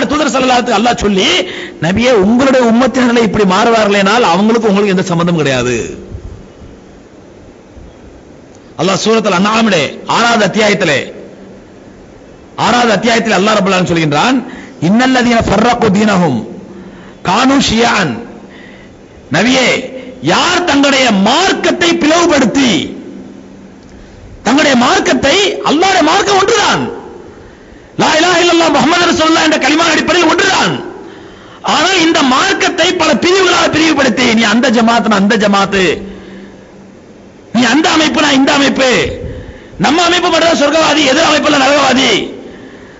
அல்லாஹ் தூதர் சல்லாத்து அல்லா சொல்லி நபியே உங்களுடைய உம்மத்தினர்களை இப்படி மாறுவார்களேனால் அவங்களுக்கு உங்களுக்கு எந்த சம்பந்தம் கிடையாது. அல்லாஹ் சூரத்தில் அண்ணாமலே ஆறாவது அத்தியாயத்திலே ஆறாவது அத்தியாயத்தில் அல்லா ரபுல்லான் சொல்கின்றான் இன்னல்லதீன ஃபர்ரகு தீனஹும் கானு ஷியான் நபியே யார் தங்களுடைய மார்க்கத்தை பிளவுபடுத்தி தங்களுடைய மார்க்கத்தை அல்லாஹ்வுடைய மார்க்கம் ஒன்றுதான். இல்லல்லாஹ் என்ற களிமா அடிப்படையில் ஒன்றுதான். ஆனால் இந்த மார்க்கத்தை பல பிரிவுகளாக பிரிவுபடுத்தி நீ அந்த ஜமாத் அந்த ஜமாத்து நீ அந்த அமைப்பு நான் இந்த அமைப்பு. நம்ம அமைப்பு மட்டும் சொர்க்கவாதி எதிர் அமைப்புல நரகவாதி.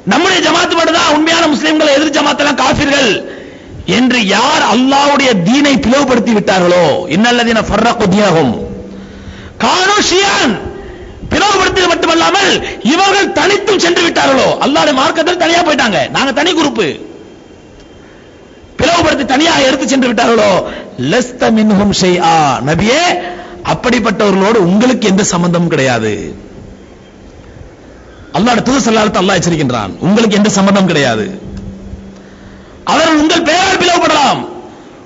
நம்முடைய ஜமாத்து மட்டும் தான் உண்மையான முஸ்லிம்கள் எதிர் ஜமாத்தெல்லாம் காபிர்கள் என்று யார் அல்லாவுடைய தீனை பிளவுபடுத்தி விட்டார்களோ? இன்னல்லதீன ஃபர்ரக்கு தீனஹும். கானு ஷியான். பிளவுபடுத்தியது மட்டுமல்லாமல் இவர்கள் தனித்தும் சென்று விட்டார்களோ? அல்லாட மார்க்கத்தில் தனியா போயிட்டாங்க. நாங்க தனி குரூப் பிளவுபடுத்தி தனியாக எடுத்து சென்று விட்டார்களோ? லஸ்த மின்ஹும் ஷைஆ. நபியே அப்படிப்பட்டவர்களோடு உங்களுக்கு எந்த சம்பந்தமும் கிடையாது. அல்லாட தூது சல்லாலத்தை அல்லாஹ் எச்சரிக்கின்றான். உங்களுக்கு எந்த சம்பந்தம் கிடையாது. அவர்கள் உங்கள் பெயரால் பிளவுபடலாம்.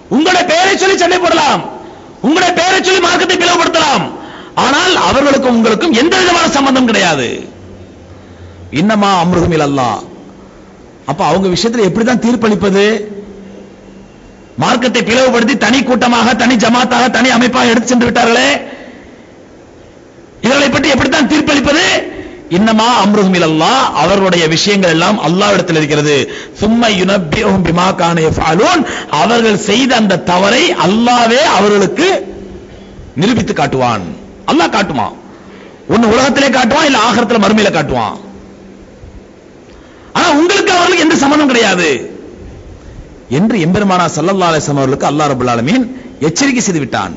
உங்களுடைய பெயரை சொல்லி சண்டை போடலாம் உங்களுடைய பெயரை சொல்லி மார்க்கத்தை பிளவுபடுத்தலாம். ஆனால் அவர்களுக்கும் உங்களுக்கும் எந்த விதமான சம்பந்தம் கிடையாது. இன்னமா அம்ருகும் அல்லாஹ் அப்ப அவங்க விஷயத்துல எப்படிதான் தீர்ப்பளிப்பது? மார்க்கத்தை பிளவுபடுத்தி தனி கூட்டமாக தனி ஜமாத்தாக தனி அமைப்பாக எடுத்து சென்று விட்டார்களே. இவர்களை பற்றி எப்படித்தான் தீர்ப்பளிப்பது? இன்னமா அம்ருஹும் இலல்லாஹ் அவர்களுடைய விஷயங்கள் எல்லாம் அல்லாவிடத்தில் இருக்கிறது. சும்மா யுனப்பிஹும் பிமா கானே அவர்கள் செய்த அந்த தவறை அல்லாஹ்வே அவர்களுக்கு நிரூபித்து காட்டுவான். அல்லாஹ் காட்டுவான். ஒன்னு உலகத்திலே காட்டுவான் இல்ல ஆகரத்துல மறுமையில காட்டுவான். ஆனா உங்களுக்கு அவர்களுக்கு எந்த சம்மந்தம் கிடையாது. என்று எம்பெருமானா சல்லல்லா அலிஸ்லாம் அவர்களுக்கு அல்லாஹ் ரபுல் ஆலமீன் எச்சரிக்கை செய்து விட்டான்.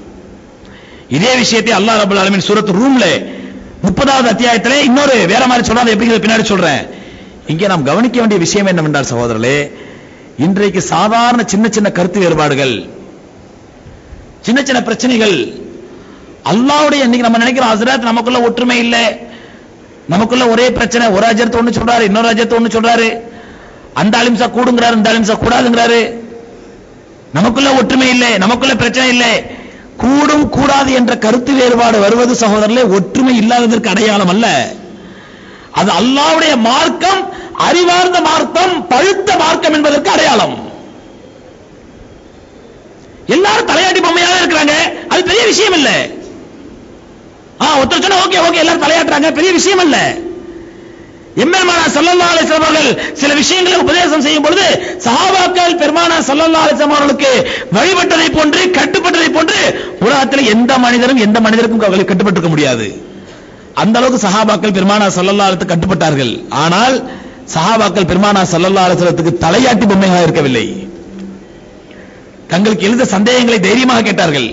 இதே விஷயத்தை அல்லாஹ் ரபுல் ஆலமீன் சூரத் ரூம்ல முப்பதாவது அத்தியாயத்திலே இன்னொரு வேற மாதிரி சொல்றாங்க எப்படி பின்னாடி சொல்றேன்? இங்கே நாம் கவனிக்க வேண்டிய விஷயம் என்னவென்றால் சகோதரர்களே இன்றைக்கு சாதாரண சின்ன சின்ன கருத்து வேறுபாடுகள் சின்ன சின்ன பிரச்சனைகள் அல்லாவுடைய இன்னைக்கு நம்ம நினைக்கிறோம் ஹஸ்ரத் நமக்குள்ள ஒற்றுமை இல்லை. நமக்குள்ள ஒரே பிரச்சனை ஒரு அஜரத்து ஒண்ணு சொல்றாரு இன்னொரு அஜரத்து ஒண்ணு சொல்றாரு. அந்த அலிம்சா கூடுங்கிறாரு இந்த அலிம்சா கூடாதுங்கிறாரு. நமக்குள்ள ஒற்றுமை இல்லை நமக்குள்ள பிரச்சனை இல்லை. கூடும் கூடாது என்ற கருத்து வேறுபாடு வருவது சகோதரர்களே ஒற்றுமை இல்லாததற்கு அடையாளம் அல்ல. அது அல்லாஹ்வுடைய மார்க்கம் அறிவார்ந்த மார்க்கம் பழுத்த மார்க்கம் என்பதற்கு அடையாளம். எல்லாரும் தலையாட்டி பொம்மையாக இருக்கிறாங்க. அது பெரிய விஷயம் இல்லை. ஒருத்தர் சொன்னா ஓகே ஓகே எல்லாரும் தலையாட்டுறாங்க. பெரிய விஷயம் இல்ல எம்பெருமானா சல்லல்லா அலிஸ்லாம் அவர்கள் சில விஷயங்களை உபதேசம் செய்யும் பொழுது சஹாபாக்கள் பெருமானா சல்லல்லா அலிஸ்லாம் அவர்களுக்கு வழிபட்டதை போன்று கட்டுப்பட்டதை போன்று உலகத்தில் எந்த மனிதரும் எந்த மனிதருக்கும் அவர்கள் கட்டுப்பட்டிருக்க முடியாது. அந்த அளவுக்கு சஹாபாக்கள் பெருமானா சல்லல்லா அலித்து கட்டுப்பட்டார்கள். ஆனால் சஹாபாக்கள் பெருமானா சல்லல்லா அலிஸ்லத்துக்கு தலையாட்டி பொம்மையாக இருக்கவில்லை. தங்களுக்கு எழுத சந்தேகங்களை தைரியமாக கேட்டார்கள்.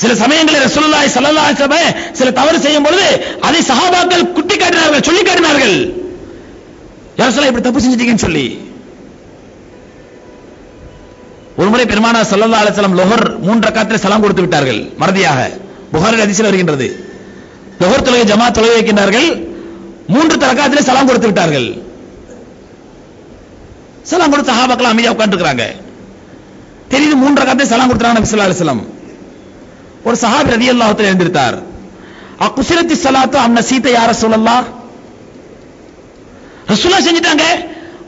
சில சமயங்களில் ரசூலுல்லாஹி ஸல்லல்லாஹு அலைஹி வஸல்லம் சில தவறு செய்யும் பொழுது அதை சஹாபாக்கள் குட்டி காட்டினார்கள் சொல்லி காட்டினார்கள். யார் இப்படி தப்பு செஞ்சிட்டீங்கன்னு சொல்லி. ஒரு முறை பெருமானா சல்லல்லா அலிஸ்லாம் லொஹர் மூன்று ரக்காத்தில் சலாம் கொடுத்து விட்டார்கள் மறதியாக. புகாரில் ஹதீஸில் வருகின்றது. லொஹர் தொழுகை ஜமா தொழுகை வைக்கின்றார்கள் மூன்று தரக்காத்திலே சலாம் கொடுத்து விட்டார்கள். சலாம் கொடுத்து சஹாபாக்கள் அமைதியாக உட்காந்துருக்கிறாங்க தெரியுது மூன்று ரக்காத்தை சலாம் கொடுத்துறாங்க நபி ஸல்லல்லாஹு ஒரு சஹாபி ரதி அல்லாஹத்தில் எழுந்திருத்தார் அக்குசிரத்தி சலாத்து அம் சீத்தை யார ரசூலல்லாஹ் ரசூலா செஞ்சுட்டாங்க.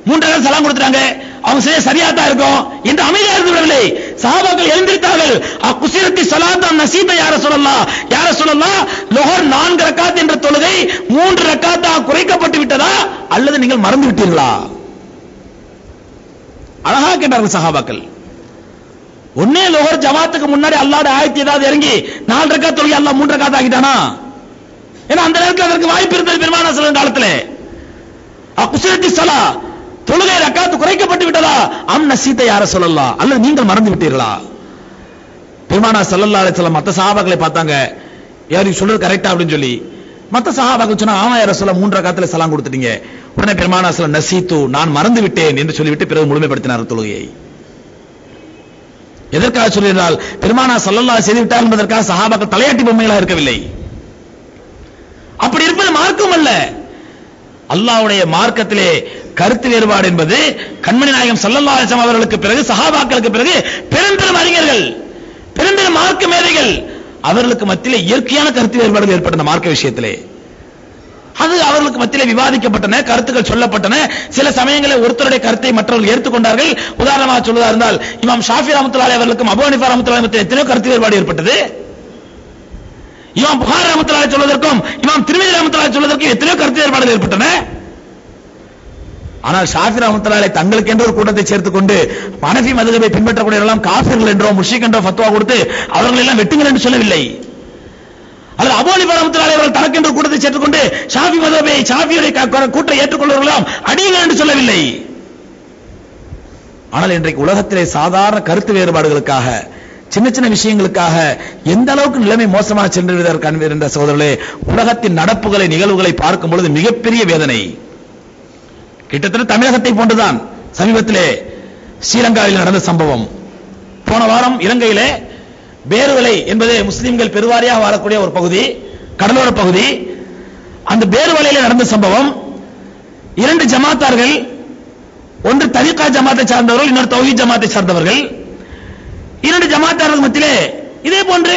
மூன்றாவது சலாம் கொடுத்துட்டாங்க. அவங்க செய்ய சரியா தான் இருக்கும். இந்த அமைதியா இருந்து விடவில்லை. சஹாபாக்கள் எழுந்திருத்தார்கள். அக்குசிரத்தி ஸலாத்து அம் சீத்தை யார ரசூலல்லாஹ் யா ரசூலல்லாஹ் லொஹர் நான்கு ரக்காத் என்ற தொழுகை மூன்று ரக்காத்தா குறைக்கப்பட்டு விட்டதா? அல்லது நீங்கள் மறந்து விட்டீர்களா? அழகா கேட்டார்கள் சஹாபாக்கள். ஒன்னே லோகர் ஜமாத்துக்கு முன்னாடி அல்லாட ஆயத்தி ஏதாவது இறங்கி நாலு ரக்கா தொழுகை அல்லா மூன்று ரக்கா ஆகிட்டானா ஏன்னா அந்த நேரத்தில் அதற்கு வாய்ப்பு இருந்தது பெருமான சொல்லும் காலத்துல. அக்குசிரத்தி சலா தொழுகை ரக்காத்து குறைக்கப்பட்டு விட்டதா? அம் நசீத்தை யார சொல்லலாம் அல்லது நீங்கள் மறந்து விட்டீர்களா? பெருமானா சல்லல்லா அலைஹிஸ்ஸலாம் மத்த சஹாபாக்களை பார்த்தாங்க. யார் சொல்றது கரெக்டா அப்படின்னு சொல்லி. மத்த சஹாபாக்கள் சொன்னா ஆமா யார சொல்ல மூன்று ரக்காத்துல சலாம் கொடுத்துட்டீங்க. உடனே பெருமானா சொல்ல நசீத்து நான் மறந்து விட்டேன் என்று சொல்லிவிட்டு பிறகு முழுமைப்படுத்தினார் தொழுகையை. எதற்காக சொல்லியிருந்தால் பெருமானா சல்லல்லா செய்து விட்டார் என்பதற்காக சஹாபாக்கள் தலையாட்டி பொம்மைகளாக இருக்கவில்லை. அப்படி இருப்பது மார்க்கம் அல்ல. அல்லாஹ்வுடைய மார்க்கத்திலே கருத்து வேறுபாடு என்பது கண்மணி நாயகம் ஸல்லல்லாஹு அவர்களுக்கு பிறகு சஹாபாக்களுக்கு பிறகு பெரும்பெரும் அறிஞர்கள் பெரும்பெரும் மார்க்க மேதைகள் அவர்களுக்கு மத்தியிலே இயற்கையான கருத்து வேறுபாடுகள் ஏற்பட்ட மார்க்க விஷயத்திலே. அது அவர்களுக்கு மத்தியிலே விவாதிக்கப்பட்டன கருத்துக்கள் சொல்லப்பட்டன. சில சமயங்களில் ஒருத்தருடைய கருத்தை மற்றவர்கள் ஏற்றுக்கொண்டார்கள். உதாரணமாக சொல்வதா இருந்தால் இமாம் ஷாஃபி ரஹ்மத்துல்லாஹி அவர்களுக்கும் அபு ஹனீஃபா ரஹ்மத்துல்லாஹி மத்தியில் எத்தனையோ கருத்து வேறுபாடு ஏற்பட்டது? இமாம் புகார் ரஹ்மத்துல்லாஹி சொல்வதற்கும் இமாம் திருமதி ரஹ்மத்துல்லாஹி சொல்வதற்கும் எத்தனையோ கருத்து வேறுபாடுகள் ஏற்பட்டன? ஆனால் ஷாஃபி ரஹ்மத்துல்லாஹி தங்களுக்கு என்ற ஒரு கூட்டத்தை சேர்த்துக் கொண்டு மனஃபி மதுகபை பின்பற்றக்கூடிய எல்லாம் காஃபிர்கள் என்றோ முஷிக் என்றோ ஃபத்வா கொடுத்து அவர்கள் எல்லாம் வெட்டுங்கள் என்று சொல்லவில்லை. அல்லது அபோலி பரமத்தினாலே அவர்கள் தனக்கென்று கூட்டத்தை சேர்த்துக்கொண்டு ஷாஃபி மதபை ஷாஃபியுடைய க- கூட்டை ஏற்றுக்கொள்வர்களாம். அடியுங்கள் என்று சொல்லவில்லை. ஆனால் இன்றைக்கு உலகத்திலே சாதாரண கருத்து வேறுபாடுகளுக்காக சின்ன சின்ன விஷயங்களுக்காக எந்த அளவுக்கு நிலைமை மோசமாக சென்று விடுவதற்கு என்ற சோதரர்களே உலகத்தின் நடப்புகளை நிகழ்வுகளை பார்க்கும் பொழுது மிகப்பெரிய வேதனை. கிட்டத்தட்ட தமிழகத்தை போன்றுதான் சமீபத்திலே ஸ்ரீலங்காவில் நடந்த சம்பவம். போன வாரம் இலங்கையிலே பேருவலை என்பது முஸ்லிம்கள் பெருவாரியாக வாழக்கூடிய ஒரு பகுதி கடலோர பகுதி. அந்த பேருவலையில் நடந்த சம்பவம் இரண்டு ஜமாத்தார்கள் ஒன்று தரிகா ஜமாத்தை சார்ந்தவர்கள் இன்னொரு தௌஹீத் ஜமாத்தை சார்ந்தவர்கள். இரண்டு ஜமாத்தார்கள் மத்தியிலே இதே போன்று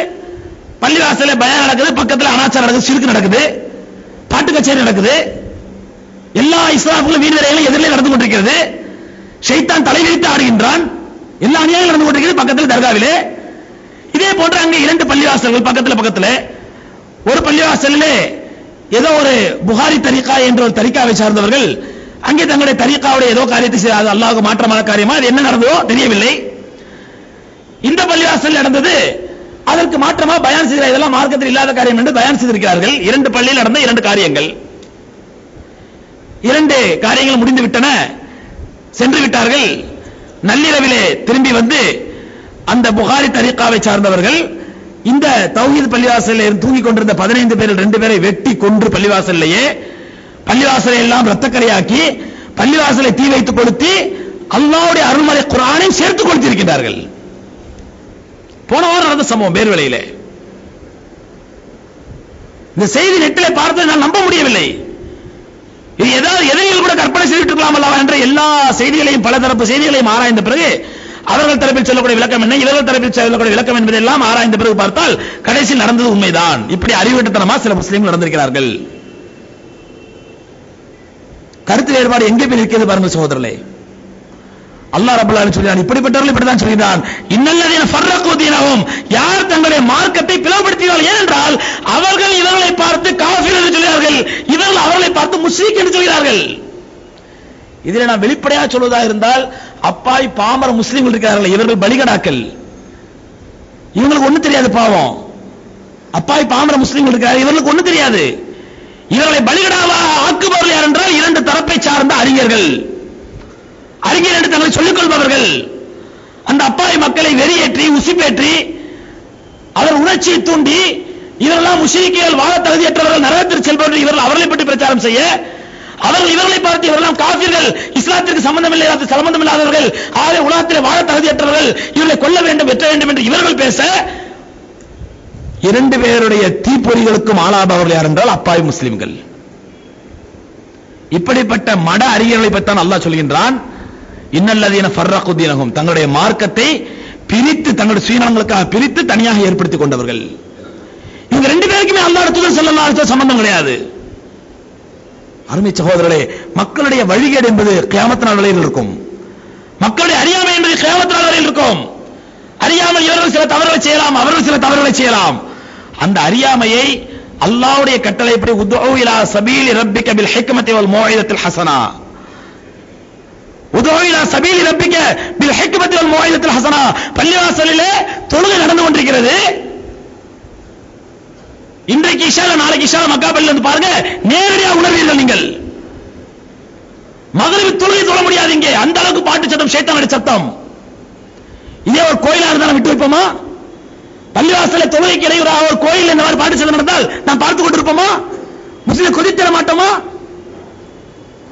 பள்ளிவாசல பயம் நடக்குது பக்கத்தில் அனாச்சாரம் நடக்குது சிறுக்கு நடக்குது பாட்டு கச்சேரி நடக்குது. எல்லா இஸ்லாமுகளும் வீண் எதிரிலே நடந்து கொண்டிருக்கிறது. ஷைத்தான் தலை வைத்து ஆடுகின்றான். எல்லா அநியாயங்களும் நடந்து கொண்டிருக்கிறது பக்கத்தில் தர்காவிலே. போன்று அங்கே இரண்டு பள்ளிவாசல்கள் பக்கத்துல பக்கத்துல. ஒரு பள்ளிவாசலிலே ஏதோ ஒரு புகாரி தரிகா என்ற ஒரு தரிகாவை சார்ந்தவர்கள் அங்கே தங்களுடைய தரிகாவுடைய ஏதோ காரியத்தை செய்ய அது அல்லாஹ்வுக்கு மாற்றமான காரியமா அது என்ன நடந்ததோ தெரியவில்லை. இந்த பள்ளிவாசல் நடந்தது அதற்கு மாற்றமா பயன் செய்கிற இதெல்லாம் மார்க்கத்தில் இல்லாத காரியம் என்று பயன் செய்திருக்கிறார்கள். இரண்டு பள்ளியில் நடந்த இரண்டு காரியங்கள். இரண்டு காரியங்கள் முடிந்து விட்டன சென்று விட்டார்கள். நள்ளிரவிலே திரும்பி வந்து அந்த புகாரி தரிகாவை சார்ந்தவர்கள் இந்த தௌஹீத் பள்ளிவாசலில் தூங்கிக் கொண்டிருந்த பதினைந்து பேரில் ரெண்டு பேரை வெட்டி கொன்று பள்ளிவாசல்லையே பள்ளிவாசலை எல்லாம் ரத்தக்கரையாக்கி பள்ளிவாசலை தீ வைத்து கொளுத்தி அல்லாவுடைய அருள்மலை குரானை சேர்த்து கொடுத்திருக்கிறார்கள். போன வாரம் நடந்த சம்பவம் பேர்வெளியிலே இந்த செய்தி நெட்டிலே பார்த்து நான் நம்ப முடியவில்லை. இது ஏதாவது எதையில் கூட கற்பனை செய்துட்டு இருக்கலாம் அல்லவா என்ற எல்லா செய்திகளையும் பல தரப்பு செய்திகளையும் ஆராய்ந்த பிறகு அவர்கள் தரப்பில் சொல்லக்கூடிய விளக்கம் என்ன? இவர்கள் தரப்பில் சொல்லக்கூடிய விளக்கம் என்பதை எல்லாம் ஆராய்ந்த பிறகு பார்த்தால் கடைசியில் நடந்தது உண்மைதான். இப்படி அறிவுட்டத்தனமா சில முஸ்லீம்கள் நடந்திருக்கிறார்கள். கருத்து வேறுபாடு எங்கே போய் இருக்கிறது பாருங்க சகோதரர்களே. அல்லாஹ் ரபுல்லா சொல்கிறான் இப்படிப்பட்டவர்கள் இப்படிதான் சொல்கிறான். இன்னல்லதீன ஃபர்ரகு தீனஹும். யார் தங்களுடைய மார்க்கத்தை பிளவுபடுத்தினார்கள்? ஏனென்றால் அவர்கள் இவர்களை பார்த்து காஃபிர் என்று சொல்கிறார்கள். இவர்கள் அவர்களை பார்த்து முஸ்லிக் என்று சொல்கிறார்கள். இதில் நான் வெளிப்படையாக சொல்வதா இருந்தால் அப்பாய் பாமர முஸ்லீம்கள் இருக்கிறார்கள் இவர்கள் பலிகடாக்கள். இவங்களுக்கு ஒண்ணு தெரியாது பாவம். அப்பாய் பாமர முஸ்லீம்கள் இருக்கிறார்கள் இவர்களுக்கு ஒண்ணு தெரியாது. இவர்களை பலிகடாவாக ஆக்குபவர்கள் யார் என்றால் இரண்டு தரப்பை சார்ந்த அறிஞர்கள். அறிஞர் என்று தங்களை சொல்லிக் கொள்பவர்கள். அந்த அப்பாவி மக்களை வெறியேற்றி உசிப்பேற்றி அவர் உணர்ச்சியை தூண்டி இவரெல்லாம் முஸ்லிம்கள் வாழ தகுதியற்றவர்கள் நரகத்தில் செல்பவர்கள் இவர்கள் அவர்களை பற்றி பிரச்சாரம் செய்ய அவர்கள் இவர்களை பார்த்து இவரெல்லாம் காபிர்கள் இஸ்லாத்திற்கு சம்பந்தமில்லை அது சம்பந்தம் இல்லாதவர்கள் ஆகவே உலகத்தில் வாழ தகுதியற்றவர்கள் இவர்களை கொல்ல வேண்டும் வெற்ற வேண்டும் என்று இவர்கள் பேச இரண்டு பேருடைய தீப்பொறிகளுக்கும் ஆளாபவர்கள் யார் என்றால் அப்பாவி முஸ்லிம்கள். இப்படிப்பட்ட மட அறிஞர்களை பற்றி அல்லாஹ் சொல்கின்றான். இன்னல்லதீன ஃபர்ரகுதீனகும் தங்களுடைய மார்க்கத்தை பிரித்து தங்களுடைய சுயநலங்களுக்காக பிரித்து தனியாக ஏற்படுத்திக் கொண்டவர்கள். இவங்க ரெண்டு பேருக்குமே அல்லாஹ் தூதர் ஸல்லல்லாஹு அலைஹி சம்பந்தம் கிடையாது. அருமை சகோதரர்களே மக்களுடைய வழிகேடு என்பது கியாமத் நாள் வரையில் இருக்கும். மக்களுடைய அறியாமை என்பது கியாமத் நாள் வரையில் இருக்கும். அறியாமல் இவர்கள் சில தவறுகளை செய்யலாம் அவர்கள் சில தவறுகளை செய்யலாம். அந்த அறியாமையை அல்லாவுடைய கட்டளைப்படி உதுஉ இலா சபீலி ரப்பிக பில் ஹிக்மத்தி வல் மௌஇதத்தில் ஹசனா. உதுஉ இலா சபீலி ரப்பிக பில் ஹிக்மத்தி வல் மௌஇதத்தில் ஹசனா. பள்ளிவாசலிலே தொழுகை நடந்து கொண்டிருக்கிறது. இன்றைக்கு இஷால நாளைக்கு இஷால மக்காபல்ல இருந்து பாருங்க நேரடியா உணர்வீர்கள் நீங்கள். மகளிர் தொழுகை தொழ முடியாது இங்கே. அந்த அளவுக்கு பாட்டு சத்தம் சேத்தானுடைய சத்தம். இதே ஒரு கோயிலா இருந்தாலும் விட்டு வைப்போமா பள்ளிவாசல தொழுகைக்கு இடையூறாக ஒரு கோயில் இந்த மாதிரி பாட்டு சத்தம் நடந்தால் நாம் பார்த்து கொண்டிருப்போமா? முஸ்லிம் கொதித்தர மாட்டோமா?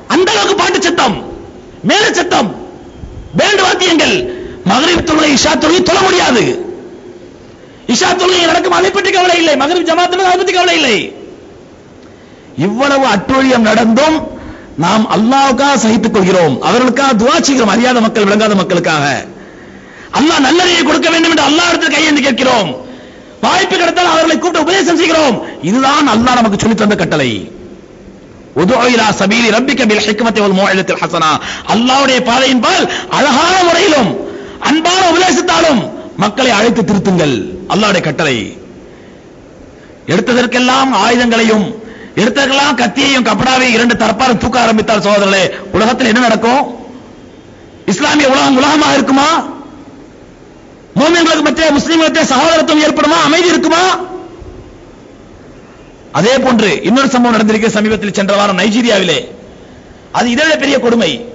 அந்த அளவுக்கு பாட்டு சத்தம் மேல சத்தம். பேண்டு வாத்தியங்கள் மகளிர் தொழுகை இஷா தொழுகை தொழ முடியாது. இஷா தொழுகை நடக்கும்? அதை பற்றி கவலை இல்லை. மகரிப் ஜமாத்தும் அதை பற்றி கவலை இல்லை. இவ்வளவு அட்டூழியம் நடந்தும் நாம் அல்லாவுக்காக சகித்துக் கொள்கிறோம். அவர்களுக்காக துவா செய்கிறோம். அறியாத மக்கள் விளங்காத மக்களுக்காக. அல்லாஹ் நல்லதையை கொடுக்க வேண்டும் என்று அல்லாஹ் இடத்தில் கையெழுந்து கேட்கிறோம். வாய்ப்பு கிடைத்தால் அவர்களை கூப்பிட்டு உபதேசம் செய்கிறோம். இதுதான் அல்லாஹ் நமக்கு சொல்லித் தந்த கட்டளை. உதுஉ சபீலி ரப்பிக பில் ஹிக்மத்தி வல் மௌஇலத்தில் ஹசனா. அல்லாஹ்வுடைய பாதையின் பால் அழகான முறையிலும் அன்பான உபதேசத்தாலும் மக்களை அழைத்து திருத்துங்கள். அல்லாஹ்வுடைய கட்டளை. எடுத்ததற்கெல்லாம் ஆயுதங்களையும் எடுத்ததற்கெல்லாம் கத்தியையும் கப்படாவையும் இரண்டு தரப்பாரும் தூக்க ஆரம்பித்தால் சகோதரர்களே உலகத்தில் என்ன நடக்கும்? இஸ்லாமிய உலகம் உலகமாக இருக்குமா? மோமியங்களுக்கு மத்திய முஸ்லீம்களுக்கு சகோதரத்துவம் ஏற்படுமா? அமைதி இருக்குமா? அதே போன்று இன்னொரு சம்பவம் நடந்திருக்க சமீபத்தில் சென்ற வாரம் நைஜீரியாவிலே. அது இதை பெரிய கொடுமை.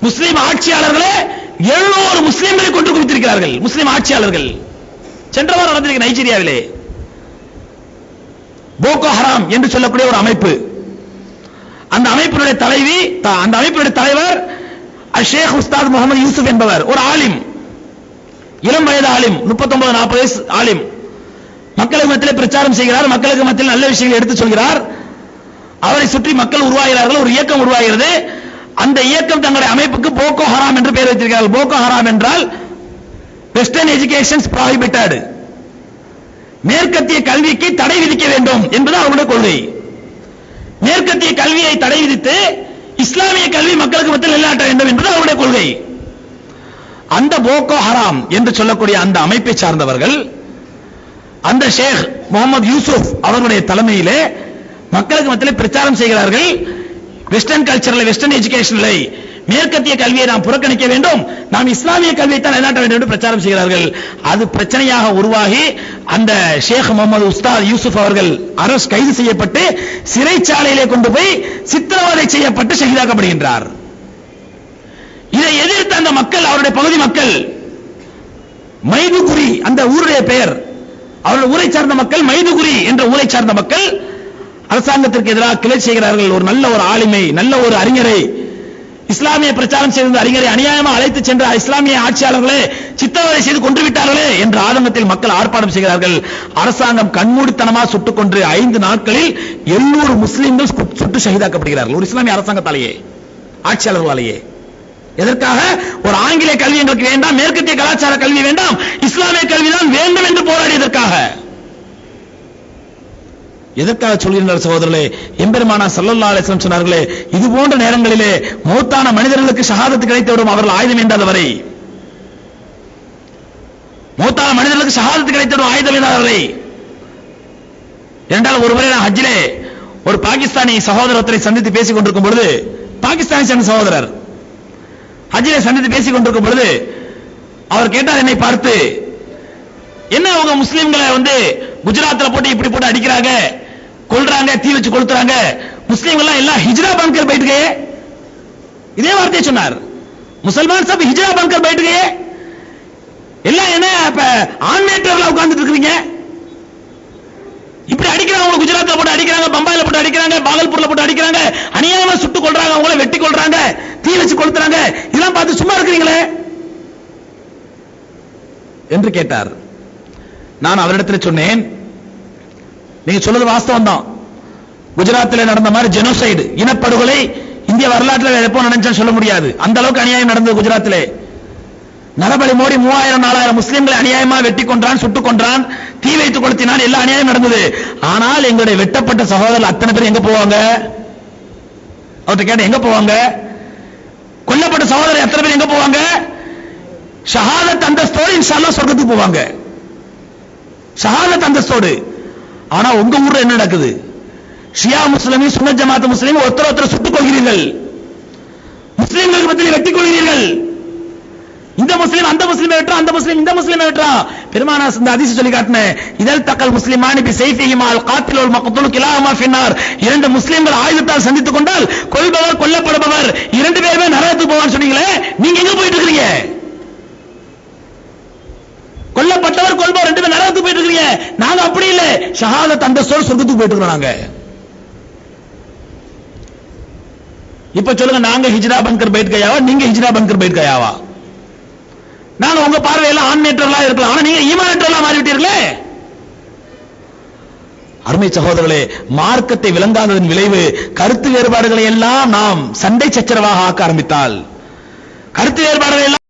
முஸ்லிம் ஆட்சியாளர்களே எழுநூறு முஸ்லிம்களை கொண்டு குவித்திருக்கிறார்கள் முஸ்லிம் ஆட்சியாளர்கள். சென்ற வாரம் நடந்திருக்க நைஜீரியாவிலே. போகோ ஹராம் என்று சொல்லக்கூடிய ஒரு அமைப்பு. அந்த அமைப்பினுடைய தலைவி அந்த அமைப்பினுடைய தலைவர் ஷேக் உஸ்தாத் முகமது யூசுப் என்பவர் ஒரு ஆலிம். இளம் வயது ஆலிம் 39 40 வயசு ஆலிம். மக்களுக்கு மத்தியில் பிரச்சாரம் செய்கிறார் மக்களுக்கு மத்தியில் நல்ல விஷயங்களை எடுத்து சொல்கிறார். அவரை சுற்றி மக்கள் உருவாகிறார்கள் ஒரு இயக்கம் உருவாகிறது. அந்த இயக்கம் தங்களுடைய அமைப்புக்கு போகோ ஹராம் என்று பெயர் வைத்திருக்கிறார்கள். போகோ ஹராம் என்றால் வெஸ்டர்ன் எஜுகேஷன் ப்ராஹிபிட்டட் மேற்கத்திய கல்விக்கு தடை விதிக்க வேண்டும் என்பது அவருடைய கொள்கை. மேற்கத்திய கல்வியை தடை விதித்து இஸ்லாமிய கல்வி மக்களுக்கு மத்தியில் நிலைநாட்ட வேண்டும் என்பது அவருடைய கொள்கை. அந்த போகோ ஹராம் என்று சொல்லக்கூடிய அந்த அமைப்பை சார்ந்தவர்கள் அந்த ஷேக் முகமது யூசுப் அவர்களுடைய தலைமையிலே மக்களுக்கு மத்தியில் பிரச்சாரம் செய்கிறார்கள். வெஸ்டர்ன் கல்ச்சரலை வெஸ்டர்ன் எஜுகேஷனலை மேற்கத்திய கல்வியை நாம் புறக்கணிக்க வேண்டும். நாம் இஸ்லாமிய கல்வியை தான் நிலைநாட்ட வேண்டும் என்று பிரச்சாரம் செய்கிறார்கள். அது பிரச்சனையாக உருவாகி அந்த ஷேக் முகமது உஸ்தாத் யூசுப் அவர்கள் அரசு கைது செய்யப்பட்டு சிறைச்சாலையிலே கொண்டு போய் சித்திரவதை செய்யப்பட்டு ஷஹீதாக்கப்படுகின்றார். இதை எதிர்த்து அந்த மக்கள் அவருடைய பகுதி மக்கள் மைதுகுரி அந்த ஊருடைய பெயர். அவருடைய ஊரை சார்ந்த மக்கள் மைதுகுரி என்ற ஊரை சார்ந்த மக்கள் அரசாங்கத்திற்கு எதிராக கிளை செய்கிறார்கள். ஒரு நல்ல ஒரு ஆளுமை நல்ல ஒரு அறிஞரை. இஸ்லாமிய பிரச்சாரம் செய்த அறிஞரை அநியாயமா அழைத்து சென்ற இஸ்லாமிய ஆட்சியாளர்களே சித்தவரை செய்து கொன்று விட்டார்களே என்ற ஆதங்கத்தில் மக்கள் ஆர்ப்பாட்டம் செய்கிறார்கள். அரசாங்கம் கண்மூடித்தனமா சுட்டுக் கொன்று ஐந்து நாட்களில் எண்ணூறு முஸ்லிம்கள் சுட்டு- சுட்டு ஷஹீதாக்கப்படுகிறார்கள். ஒரு இஸ்லாமிய அரசாங்கத்தாலேயே ஆட்சியாளர்களாலேயே. எதற்காக? ஒரு ஆங்கில கல்வி எங்களுக்கு வேண்டாம் மேற்கத்திய கலாச்சார கல்வி வேண்டாம் இஸ்லாமிய கல்விதான் வேண்டும் என்று போராடியதற்காக. எதற்காக சொல்கின்றார் சகோதரர்களே? எம்பெருமானா சல்லல்லா அலிஸ்லம் சொன்னார்களே இது போன்ற நேரங்களிலே மூத்தான மனிதர்களுக்கு ஷஹாதத் கிடைத்து வரும் அவர்கள் ஆயுதம் ஏந்தாத வரை. மௌத்தான மனிதர்களுக்கு ஷஹாதத் கிடைத்து வரும் ஆயுதம் ஏந்தாத வரை. என்றால் ஒருமுறை நான் ஹஜ்ஜிலே ஒரு பாகிஸ்தானி சகோதரத்தை சந்தித்து பேசிக் கொண்டிருக்கும் பொழுது பாகிஸ்தானை சேர்ந்த சகோதரர் ஹஜ்ஜிலே சந்தித்து பேசிக் கொண்டிருக்கும் பொழுது அவர் கேட்டார் என்னை பார்த்து என்ன அவங்க முஸ்லிம்களை வந்து குஜராத்தில் போட்டு இப்படி போட்டு அடிக்கிறாங்க? கொள்றாங்க தீ வச்சு கொளுத்துறாங்க. முஸ்லீம்கள் எல்லாம் எல்லாம் ஹிஜ்ரா பங்கர் போயிட்டு இதே வார்த்தையை சொன்னார். முசல்மான் சப் ஹிஜ்ரா பங்கர் போயிட்டு எல்லாம் என்ன இப்ப ஆன்மேட்டர்ல உட்கார்ந்துட்டு இருக்கிறீங்க இப்படி அடிக்கிறாங்க குஜராத்ல போட்டு அடிக்கிறாங்க பம்பாயில போட்டு அடிக்கிறாங்க பாகல்பூர்ல போட்டு அடிக்கிறாங்க. அநியாயமா சுட்டு கொள்றாங்க அவங்கள வெட்டி கொள்றாங்க தீ வச்சு கொளுத்துறாங்க. இதெல்லாம் பார்த்து சும்மா இருக்கிறீங்களே? என்று கேட்டார். நான் அவரிடத்தில் சொன்னேன் நீங்க சொல்றது வாஸ்தவம் தான் குஜராத்தில் நடந்த மாதிரி ஜெனோசைடு இனப்படுகொலை இந்திய வரலாற்றில் எப்போ நினைச்சா சொல்ல முடியாது. அந்த அளவுக்கு அநியாயம் நடந்தது குஜராத்திலே. நரபலி மோடி மூவாயிரம் நாலாயிரம் முஸ்லிம்களை அநியாயமா வெட்டி கொன்றான் சுட்டுக் கொன்றான் தீ வைத்து கொளுத்தினான் எல்லா அநியாயம் நடந்தது. ஆனால் எங்களுடைய வெட்டப்பட்ட சகோதரர் அத்தனை பேர் எங்க போவாங்க? அவர்கிட்ட கேட்ட எங்க போவாங்க? கொல்லப்பட்ட சகோதரர் எத்தனை பேர் எங்க போவாங்க? ஷஹாதத் அந்தஸ்தோடு இன்ஷால்லா சொர்க்கத்துக்கு போவாங்க. ஷஹாதத் அந்தஸ்தோடு. ஆனா உங்க ஊர்ல என்ன நடக்குது? ஷியா முஸ்லிமி சுன்னத் ஜமாத் முஸ்லிம் ஒருத்தர் ஒருத்தர் சுட்டுக் கொள்கிறீர்கள் முஸ்லிம்களுக்கு மத்தியில் வெட்டிக் கொள்கிறீர்கள். இந்த முஸ்லிம் அந்த முஸ்லிமை வெற்றா அந்த முஸ்லிம் இந்த முஸ்லிமை வெற்றா பெருமானா இந்த அதிசி சொல்லி காட்டினேன் இதல் தக்கல் முஸ்லிமானி பி செய்ஃபிஹிமா அல் காத்தில் வல் மக்தூல் கிலாஹுமா ஃபின்னார். இரண்டு முஸ்லிம்கள் ஆயுதத்தால் சந்தித்துக் கொண்டால் கொல்பவர் கொல்லப்படுபவர் இரண்டு பேருமே நரகத்துக்கு போவான்னு சொன்னீங்களே நீங்க எங்க போயிட்டு இருக்கீங்க கொல்லப்பட்டவர் கொல்பவர் ரெண்டு பேரும் நரகத்துக்கு போயிட்டு இருக்கீங்க நாங்க அப்படி இல்ல. ஷஹாதத் அந்தஸ்தோடு சொர்க்கத்துக்கு போயிட்டு இருக்கோம் நாங்க. இப்ப சொல்லுங்க நாங்க ஹிஜ்ரா பங்கர் பைட் கயாவா? நீங்க ஹிஜ்ரா பங்கர் பைட் கயாவா? நாங்க உங்க பார்வையில ஆன்மேற்றலா இருக்கலாம். ஆனா நீங்க ஈமானற்றலா மாறிவிட்டீர்களே. அருமை சகோதரர்களே மார்க்கத்தை விளங்காததன் விளைவு கருத்து வேறுபாடுகளை எல்லாம் நாம் சண்டை சச்சரவாக ஆக்க ஆரம்பித்தால் கருத்து வேறுபாடுகளை எல்லாம்